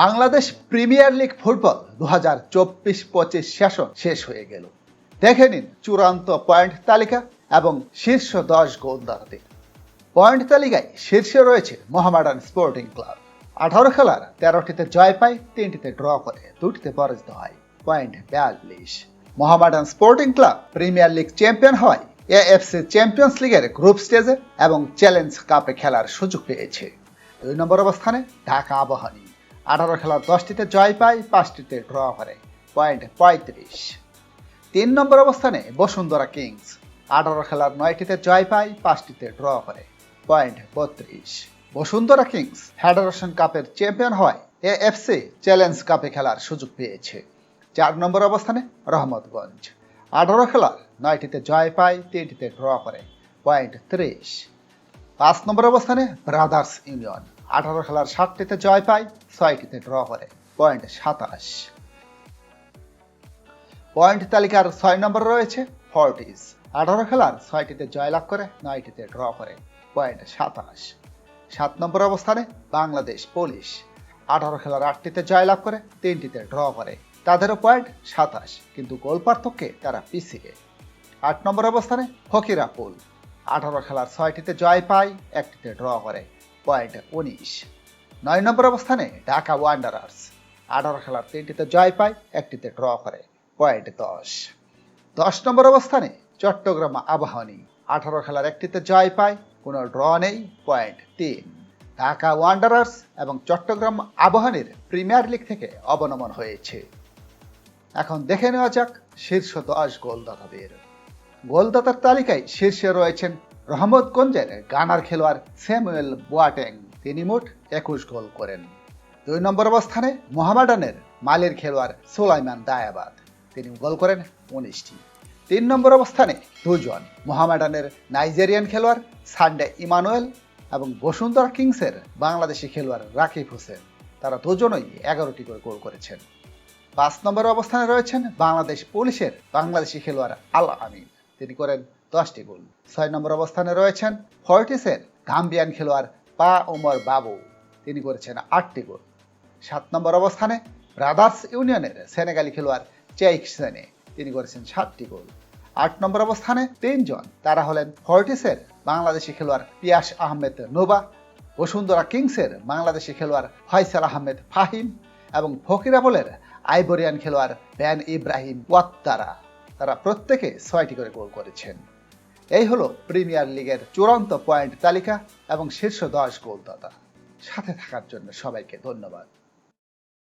Bangladesh premier league football দু হাজার চব্বিশ পঁচিশ সেশন শেষ হয়ে গেল। দেখে নিন চূড়ান্ত পয়েন্ট তালিকা এবং শীর্ষ দশ গোলদাতাদের পয়েন্ট তালিকায় শীর্ষে রয়েছে মোহামেডান স্পোর্টিং ক্লাব। আঠারো খেলার তেরোটিতে জয় পায়, তিনটিতে ড্র করে, দুটিতে পরাজিত হয়। পয়েন্ট বিয়াল্লিশ। Mohammedan sporting club premier league champion হয় এএফসি চ্যাম্পিয়ন্স লিগের গ্রুপ স্টেজে এবং চ্যালেঞ্জ কাপে খেলার সুযোগ পেয়েছে। দুই নম্বর অবস্থানে ঢাকা আবাহনী। আঠারো খেলার দশটিতে জয় পায়, পাঁচটিতে ড্র করে। পয়েন্ট পঁয়ত্রিশ। তিন নম্বর অবস্থানে বসুন্ধরা কিংস। আঠারো খেলার নয়টিতে জয় পায়, পাঁচটিতে ড্র করে। পয়েন্ট বত্রিশ। বসুন্ধরা কিংস ফেডারেশন কাপের চ্যাম্পিয়ন হয় এএফসি চ্যালেঞ্জ কাপে খেলার সুযোগ পেয়েছে। চার নম্বর অবস্থানে রহমতগঞ্জ। আঠারো খেলার নয়টিতে জয় পায়, তিনটিতে ড্র করে। পয়েন্ট ত্রিশ। পাঁচ নম্বর অবস্থানে ব্রাদার্স ইউনিয়ন। আঠারো খেলার সাতটিতে জয় পায়, ছয়টিতে ড্র করে। পয়েন্ট সাতাশ। পয়েন্ট তালিকার ছয় নম্বর রয়েছে ফর্টিস। আঠারো খেলার ছয়টিতে জয়লাভ করে, নয়টিতে ড্র করে। পয়েন্ট সাতাশ। সাত নম্বর অবস্থানে বাংলাদেশ পুলিশ। আঠারো খেলার আটটিতে জয়লাভ করে, তিনটিতে ড্র করে। তাদেরও পয়েন্ট সাতাশ, কিন্তু গোল পার্থক্যে তারা পিছিয়ে। আট নম্বর অবস্থানে ফকিরাপুল। আঠারো খেলার ছয়টিতে জয় পায়, একটিতে ড্র করে। পয়েন্ট উনিশ। নয় নম্বর অবস্থানে ঢাকা ওয়ান্ডারার্স। আঠারো খেলার তিনটিতে জয় পায়, একটিতে ড্র করে, পয়েন্ট দশ। দশ নম্বর অবস্থানে চট্টগ্রাম আবাহনী। আঠারো খেলার একটিতে জয় পায়, কোনো ড্র নেই, পয়েন্ট তিন। ঢাকা ওয়ান্ডারার্স এবং চট্টগ্রাম আবাহনীর প্রিমিয়ার লিগ থেকে অবনমন হয়েছে। এখন দেখে নেওয়া যাক শীর্ষ দশ গোলদাতাদের। গোলদাতার তালিকায় শীর্ষে রয়েছেন রহমতগঞ্জের গানার খেলোয়াড় স্যামুয়েল বোয়াটেং, তিনি মোট একুশ গোল করেন। দুই নম্বর অবস্থানে মোহামেডানের মালির খেলোয়াড় সোলাইমান দায়াবাদ তিনি গোল করেন উনিশটি। তিন নম্বর অবস্থানে দুজন মোহামেডানের নাইজেরিয়ান খেলোয়াড় সানডে ইমানুয়েল এবং বসুন্ধরা কিংসের বাংলাদেশি খেলোয়াড় রাকিব হোসেন, তারা দুজনই এগারোটি করে গোল করেছেন। পাঁচ নম্বর অবস্থানে রয়েছেন বাংলাদেশ পুলিশের বাংলাদেশি খেলোয়াড় আল আমিন, তিনি করেন দশটি গোল। ছয় নম্বর অবস্থানে রয়েছেন ফর্টিসের গাম্বিয়ান খেলোয়াড় পা ওমর বাবু। তিনি করেছেন আটটি গোল। সাত নম্বর অবস্থানে ব্রাদার্স ইউনিয়নের সেনেগালি খেলোয়াড় চেইক সেনে, তিনি করেছেন সাতটি গোল। আট নম্বর অবস্থানে তিনজন, তারা হলেন ফর্টিসের বাংলাদেশি খেলোয়াড় পিয়াস আহমেদ নোবা বসুন্ধরা কিংসের বাংলাদেশি খেলোয়াড় ফয়সাল আহমেদ ফাহিম এবং ফকিরাবলের আইবরিয়ান খেলোয়াড় ব্যান ইব্রাহিম ওয়াত্তারা। তারা প্রত্যেকে ছয়টি করে গোল করেছেন। এই হলো প্রিমিয়ার লিগের চূড়ান্ত পয়েন্ট তালিকা এবং শীর্ষ দশ গোলদাতা। সাথে থাকার জন্য সবাইকে ধন্যবাদ।